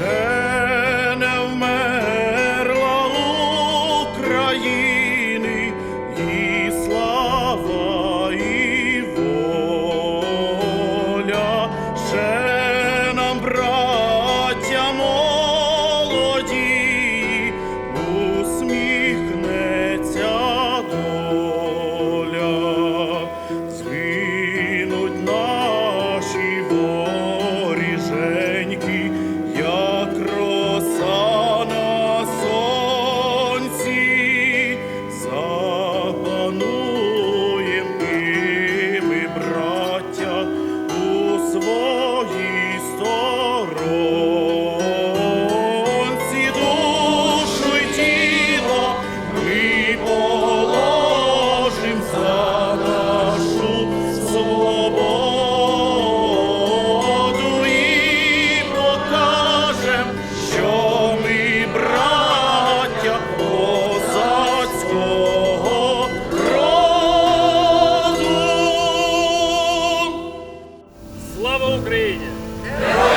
ще не вмерла Україна. Ucrânia!